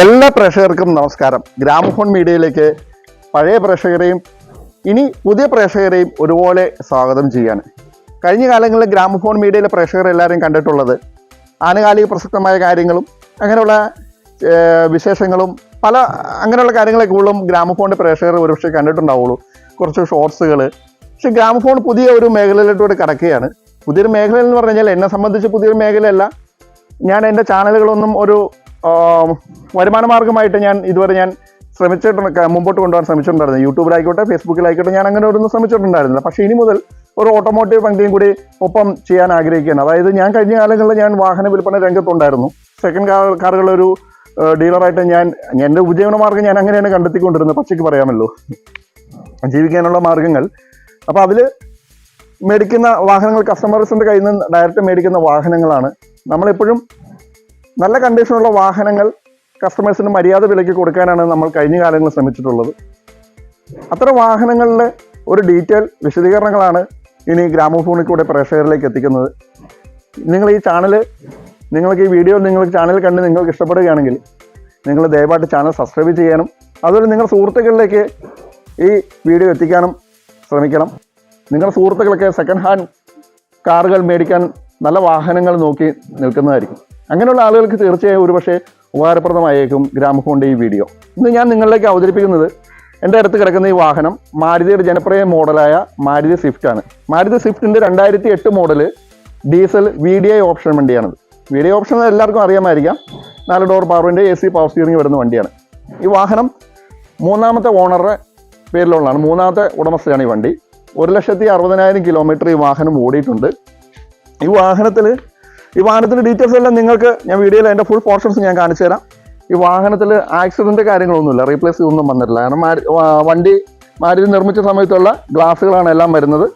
എല്ലാ പ്രേക്ഷകർക്കും നമസ്കാരം. ഗ്രാമഫോൺ മീഡിയയിലേക്ക് പഴയ പ്രേക്ഷകരെയും ഇനി പുതിയ പ്രേക്ഷകരെയും ഒരുപോലെ സ്വാഗതം ചെയ്യാണ്. കഴിഞ്ഞ കാലങ്ങളിൽ ഗ്രാമഫോൺ മീഡിയയിലെ പ്രേക്ഷകർ എല്ലാവരും കണ്ടിട്ടുള്ളത് ആനുകാലിക പ്രസക്തമായ കാര്യങ്ങളും അങ്ങനെയുള്ള വിശേഷങ്ങളും പല അങ്ങനെയുള്ള കാര്യങ്ങളെ കൂടുതലും ഗ്രാമഫോണിന്റെ പ്രേക്ഷകർ ഒരുപക്ഷെ കണ്ടിട്ടുണ്ടാവുള്ളൂ. കുറച്ച് ഷോർട്സുകൾ പക്ഷെ ഗ്രാമഫോൺ പുതിയ ഒരു മേഖലയിലോട്ട് കടക്കുകയാണ്. പുതിയൊരു മേഖല എന്ന് പറഞ്ഞു കഴിഞ്ഞാൽ എന്നെ സംബന്ധിച്ച് പുതിയൊരു മേഖലയല്ല. ഞാൻ എന്റെ ചാനലുകളൊന്നും ഒരു വരുമാന മാർഗമായിട്ട് ഞാൻ ഇതുവരെ ഞാൻ ശ്രമിച്ചിട്ടുണ്ട് മുമ്പോട്ട് കൊണ്ടുപോകാൻ ശ്രമിച്ചിട്ടുണ്ടായിരുന്നു. യൂട്യൂബിലായിക്കോട്ടെ ഫേസ്ബുക്കിലായിക്കോട്ടെ ഞാൻ അങ്ങനെ ഒന്നും ശ്രമിച്ചിട്ടുണ്ടായിരുന്നില്ല. പക്ഷേ ഇനി മുതൽ ഒരു ഓട്ടോമോട്ടീവ് പങ്ക്തിയും കൂടി ഒപ്പം ചെയ്യാൻ ആഗ്രഹിക്കുകയാണ്. അതായത് ഞാൻ കഴിഞ്ഞ കാലങ്ങളിൽ ഞാൻ വാഹന വിൽപ്പന രംഗത്തുണ്ടായിരുന്നു. സെക്കൻഡ് കാർ കാറുകളൊരു ഡീലറായിട്ട് ഞാൻ എന്റെ ഉപജീവന മാർഗം ഞാൻ അങ്ങനെയാണ് കണ്ടെത്തിക്കൊണ്ടിരുന്നത്. പച്ചയ്ക്ക് പറയാമല്ലോ. ജീവിക്കാനുള്ള മാർഗങ്ങൾ. അപ്പോൾ അതിൽ മേടിക്കുന്ന വാഹനങ്ങൾ കസ്റ്റമേഴ്സിന്റെ കയ്യിൽ നിന്ന് ഡയറക്റ്റ് മേടിക്കുന്ന വാഹനങ്ങളാണ്. നമ്മളെപ്പോഴും നല്ല കണ്ടീഷനുള്ള വാഹനങ്ങൾ കസ്റ്റമേഴ്സിന് മര്യാദ വിലയ്ക്ക് കൊടുക്കാനാണ് നമ്മൾ കഴിഞ്ഞ കാലങ്ങളിൽ ശ്രമിച്ചിട്ടുള്ളത്. അത്തരം വാഹനങ്ങളുടെ ഒരു ഡീറ്റെയിൽ വിശദീകരണങ്ങളാണ് ഇനി ഗ്രാമഫോണിൽ കൂടെ പ്രേക്ഷകരിലേക്ക് എത്തിക്കുന്നത്. നിങ്ങൾ ഈ ചാനൽ നിങ്ങൾക്ക് ഈ വീഡിയോ നിങ്ങൾ ചാനൽ കണ്ട് നിങ്ങൾക്ക് ഇഷ്ടപ്പെടുകയാണെങ്കിൽ നിങ്ങൾ ദയവായിട്ട് ചാനൽ സബ്സ്ക്രൈബ് ചെയ്യാനും അതുപോലെ നിങ്ങളുടെ സുഹൃത്തുക്കളിലേക്ക് ഈ വീഡിയോ എത്തിക്കാനും ശ്രമിക്കണം. നിങ്ങളുടെ സുഹൃത്തുക്കളൊക്കെ സെക്കൻഡ് ഹാൻഡ് കാറുകൾ മേടിക്കാൻ നല്ല വാഹനങ്ങൾ നോക്കി നിൽക്കുന്നതായിരിക്കും. അങ്ങനെയുള്ള ആളുകൾക്ക് തീർച്ചയായും ഒരുപക്ഷെ ഉപകാരപ്രദമായേക്കും ഗ്രാമഫോണിന്റെ ഈ വീഡിയോ. ഇന്ന് ഞാൻ നിങ്ങളിലേക്ക് അവതരിപ്പിക്കുന്നത് എന്റെ അടുത്ത് കിടക്കുന്ന ഈ വാഹനം മാരുതിയുടെ ജനപ്രിയ മോഡലായ മാരുതി സ്വിഫ്റ്റ് ആണ്. മാരുതി സ്വിഫ്റ്റിന്റെ രണ്ടായിരത്തി എട്ട് model diesel V D I option വണ്ടിയാണത്. V D I option എല്ലാവർക്കും അറിയാമായിരിക്കാം. നാല് ഡോർ പവറിന്റെ എ സി പവർ സ്റ്റിയറിംഗ് വരുന്ന വണ്ടിയാണ്. ഈ വാഹനം മൂന്നാമത്തെ ഓണറുടെ പേരിലുള്ളതാണ്. മൂന്നാമത്തെ ഉടമസ്ഥയാണ് ഈ വണ്ടി. ഒരു ലക്ഷത്തി അറുപതിനായിരം കിലോമീറ്റർ ഈ വാഹനം ഓടിയിട്ടുണ്ട്. ഈ വാഹനത്തിൽ ഈ വാഹനത്തിന്റെ ഡീറ്റെയിൽസ് എല്ലാം നിങ്ങൾക്ക് ഞാൻ വീഡിയോയിൽ അതിന്റെ ഫുൾ പോർഷൻസ് ഞാൻ കാണിച്ചു തരാം. ഈ വാഹനത്തിൽ ആക്സിഡന്റ് കാര്യങ്ങളൊന്നുമില്ല. റീപ്ലേസ് ഒന്നും വന്നിട്ടില്ല. കാരണം വണ്ടി മാരുതി നിർമ്മിച്ച സമയത്തുള്ള ഗ്ലാസ്സുകളാണ് എല്ലാം വരുന്നത്.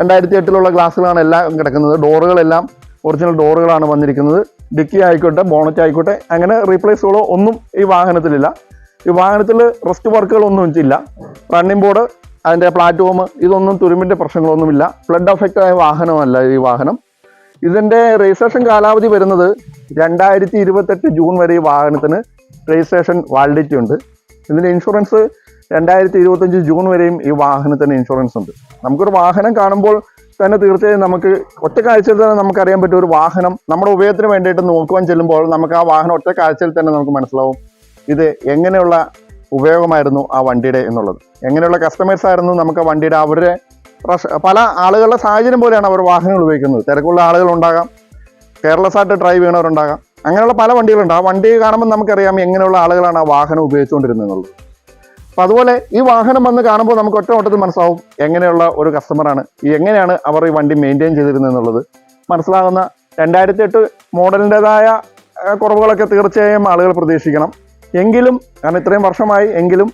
രണ്ടായിരത്തി എട്ടിലുള്ള ഗ്ലാസ്സുകളാണ് എല്ലാം കിടക്കുന്നത്. ഡോറുകളെല്ലാം ഒറിജിനൽ ഡോറുകളാണ് വന്നിരിക്കുന്നത്. ഡിക്കി ആയിക്കോട്ടെ ബോണറ്റ് ആയിക്കോട്ടെ അങ്ങനെ റീപ്ലേസുകളോ ഒന്നും ഈ വാഹനത്തിലില്ല. ഈ വാഹനത്തിൽ റെസ്റ്റ് വർക്കുകളൊന്നും ഇല്ല. റണ്ണിംഗ് ബോർഡ് അതിന്റെ പ്ലാറ്റ്ഫോം ഇതൊന്നും തുരുമ്പിന്റെ പ്രശ്നങ്ങളൊന്നുമില്ല. ഫ്ലഡ് അഫക്റ്റായ വാഹനമല്ല ഈ വാഹനം. ഇതിന്റെ രജിസ്ട്രേഷൻ കാലാവധി വരുന്നത് രണ്ടായിരത്തി ഇരുപത്തെട്ട് ജൂൺ വരെ ഈ വാഹനത്തിന് രജിസ്ട്രേഷൻ വാലിഡിറ്റി ഉണ്ട്. ഇതിന്റെ ഇൻഷുറൻസ് രണ്ടായിരത്തി ഇരുപത്തഞ്ച് ജൂൺ വരെയും ഈ വാഹനത്തിന് ഇൻഷുറൻസ് ഉണ്ട്. നമുക്കൊരു വാഹനം കാണുമ്പോൾ തന്നെ തീർച്ചയായും നമുക്ക് ഒറ്റ കാഴ്ചയിൽ തന്നെ നമുക്കറിയാൻ പറ്റും ഒരു വാഹനം നമ്മുടെ ഉപയോഗത്തിന് വേണ്ടിയിട്ട് നോക്കുവാൻ ചെല്ലുമ്പോൾ നമുക്ക് ആ വാഹനം ഒറ്റ കാഴ്ചയിൽ തന്നെ നമുക്ക് മനസ്സിലാവും. ഇത് എങ്ങനെയുള്ള ഉപയോഗമായിരുന്നു ആ വണ്ടിയുടെ എന്നുള്ളത്. എങ്ങനെയുള്ള കസ്റ്റമേഴ്സ് ആയിരുന്നു നമുക്ക് ആ വണ്ടിയുടെ അവരുടെ പല ആളുകളുടെ സാഹചര്യം പോലെയാണ് അവർ വാഹനങ്ങൾ ഉപയോഗിക്കുന്നത്. തിരക്കുള്ള ആളുകൾ ഉണ്ടാകാം കെയർലെസ് ആയിട്ട് ഡ്രൈവ് ചെയ്യണവരുണ്ടാകാം. അങ്ങനെയുള്ള പല വണ്ടികളുണ്ട്. ആ വണ്ടി കാണുമ്പോൾ നമുക്കറിയാം എങ്ങനെയുള്ള ആളുകളാണ് ആ വാഹനം ഉപയോഗിച്ചുകൊണ്ടിരുന്നത് അപ്പം അതുപോലെ ഈ വാഹനം വന്ന് കാണുമ്പോൾ നമുക്ക് ഒറ്റ ഓട്ടത്തിൽ മനസ്സിലാവും എങ്ങനെയുള്ള ഒരു കസ്റ്റമറാണ് എങ്ങനെയാണ് അവർ ഈ വണ്ടി മെയിന്റെയിൻ ചെയ്തിരുന്നത് എന്നുള്ളത് മനസ്സിലാകുന്ന രണ്ടായിരത്തി എട്ട് മോഡലിന്റെതായ കുറവുകളൊക്കെ തീർച്ചയായും ആളുകൾ പ്രതീക്ഷിക്കണം. എങ്കിലും കാരണം ഇത്രയും വർഷമായി എങ്കിലും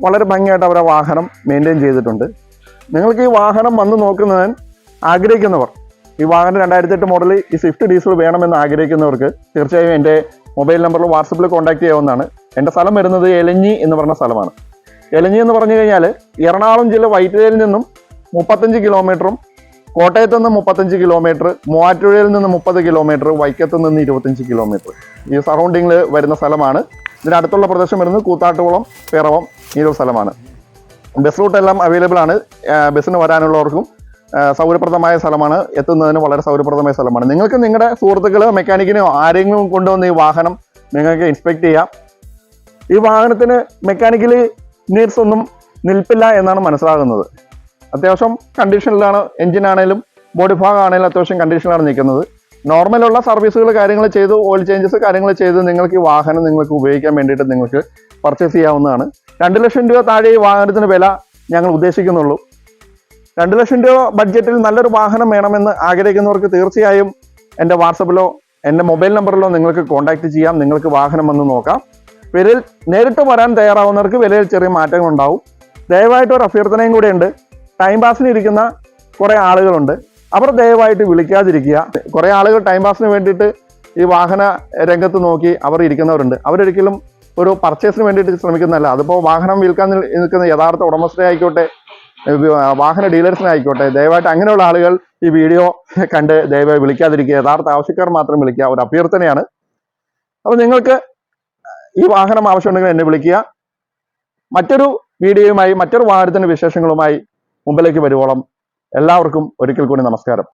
വളരെ ഭംഗിയായിട്ട് അവർ ആ വാഹനം മെയിന്റെയിൻ ചെയ്തിട്ടുണ്ട്. നിങ്ങൾക്ക് ഈ വാഹനം വന്ന് നോക്കുന്നതിന് ആഗ്രഹിക്കുന്നവർ ഈ വാഹനം രണ്ടായിരത്തി എട്ട് മോഡൽ ഈ സ്വിഫ്റ്റ് ഡീസൽ വേണമെന്ന് ആഗ്രഹിക്കുന്നവർക്ക് തീർച്ചയായും എന്റെ മൊബൈൽ നമ്പറിൽ വാട്സപ്പിൽ കോൺടാക്ട് ചെയ്യാവുന്നതാണ്. എന്റെ സ്ഥലം വരുന്നത് എലഞ്ഞി എന്ന് പറഞ്ഞ സ്ഥലമാണ്. എലഞ്ഞി എന്ന് പറഞ്ഞു കഴിഞ്ഞാൽ എറണാകുളം ജില്ല വൈറ്റിലയിൽ നിന്നും മുപ്പത്തഞ്ച് കിലോമീറ്ററും കോട്ടയത്ത് നിന്ന് മുപ്പത്തഞ്ച് കിലോമീറ്റർ മൂവാറ്റുപുഴയിൽ നിന്ന് മുപ്പത് കിലോമീറ്റർ വൈക്കത്ത് നിന്ന് ഇരുപത്തഞ്ച് കിലോമീറ്റർ ഈ സറൗണ്ടിങ്ങിൽ വരുന്ന സ്ഥലമാണ്. ഇതിനടുത്തുള്ള പ്രദേശം വരുന്നത് കൂത്താട്ടുകുളം പിറവം ഈ ഒരു സ്ഥലമാണ്. ബസ് റൂട്ട് എല്ലാം അവൈലബിൾ ആണ് ബസ്സിന് വരാനുള്ളവർക്കും സൗകര്യപ്രദമായ സ്ഥലമാണ്. എത്തുന്നതിന് വളരെ സൗകര്യപ്രദമായ സ്ഥലമാണ്. നിങ്ങൾക്ക് നിങ്ങളുടെ സുഹൃത്തുക്കൾ മെക്കാനിക്കിനോ ആരെങ്കിലും കൊണ്ടുവന്ന് ഈ വാഹനം നിങ്ങൾക്ക് ഇൻസ്പെക്ട് ചെയ്യാം. ഈ വാഹനത്തിന് മെക്കാനിക്കലി നീഡ്സ് ഒന്നും നിൽപ്പില്ല എന്നാണ് മനസ്സിലാകുന്നത്. അത്യാവശ്യം കണ്ടീഷനിലാണ് എഞ്ചിൻ ആണെങ്കിലും ബോഡി ഭാഗം ആണെങ്കിലും അത്യാവശ്യം കണ്ടീഷനിലാണ് നിൽക്കുന്നത്. നോർമലുള്ള സർവീസുകൾ കാര്യങ്ങൾ ചെയ്ത് ഓയിൽ ചേഞ്ചസ് കാര്യങ്ങൾ ചെയ്ത് നിങ്ങൾക്ക് ഈ വാഹനം നിങ്ങൾക്ക് ഉപയോഗിക്കാൻ വേണ്ടിയിട്ട് നിങ്ങൾക്ക് പർച്ചേസ് ചെയ്യാവുന്നതാണ്. രണ്ട് ലക്ഷം രൂപ താഴെ ഈ വാഹനത്തിന് വില ഞങ്ങൾ ഉദ്ദേശിക്കുന്നുള്ളൂ. രണ്ട് ലക്ഷം രൂപ ബഡ്ജറ്റിൽ നല്ലൊരു വാഹനം വേണമെന്ന് ആഗ്രഹിക്കുന്നവർക്ക് തീർച്ചയായും എന്റെ വാട്സപ്പിലോ എന്റെ മൊബൈൽ നമ്പറിലോ നിങ്ങൾക്ക് കോൺടാക്റ്റ് ചെയ്യാം. നിങ്ങൾക്ക് വാഹനം വന്ന് നോക്കാം. വിലയിൽ നേരിട്ട് വരാൻ തയ്യാറാവുന്നവർക്ക് വിലയിൽ ചെറിയ മാറ്റങ്ങൾ ഉണ്ടാവും. ദയവായിട്ട് ഒരു അഭ്യർത്ഥനയും കൂടെ ഉണ്ട്. ടൈം പാസിന് ഇരിക്കുന്ന കുറേ ആളുകളുണ്ട്. അവർ ദയവായിട്ട് വിളിക്കാതിരിക്കുക. കുറേ ആളുകൾ ടൈം പാസിന് വേണ്ടിയിട്ട് ഈ വാഹന രംഗത്ത് നോക്കി അവർ ഇരിക്കുന്നവരുണ്ട്. അവരൊരിക്കലും ഒരു പർച്ചേസിന് വേണ്ടിയിട്ട് ശ്രമിക്കുന്നതല്ല. അതിപ്പോൾ വാഹനം വിൽക്കാൻ നിൽക്കുന്ന യഥാർത്ഥ ഉടമസ്ഥരെ ആയിക്കോട്ടെ വാഹന ഡീലേഴ്സിനെ ആയിക്കോട്ടെ ദയവായിട്ട് അങ്ങനെയുള്ള ആളുകൾ ഈ വീഡിയോ കണ്ട് ദയവായി വിളിക്കാതിരിക്കുക. യഥാർത്ഥ ആവശ്യക്കാർ മാത്രം വിളിക്കുക. ഒരു അഭ്യർത്ഥനയാണ്. അപ്പോൾ നിങ്ങൾക്ക് ഈ വാഹനം ആവശ്യമുണ്ടെങ്കിൽ എന്നെ വിളിക്കുക. മറ്റൊരു വീഡിയോയുമായി മറ്റൊരു വാഹനത്തിന്റെ വിശേഷങ്ങളുമായി മുമ്പിലേക്ക് വരുവോളം. എല്ലാവർക്കും ഒരിക്കൽ കൂടി നമസ്കാരം.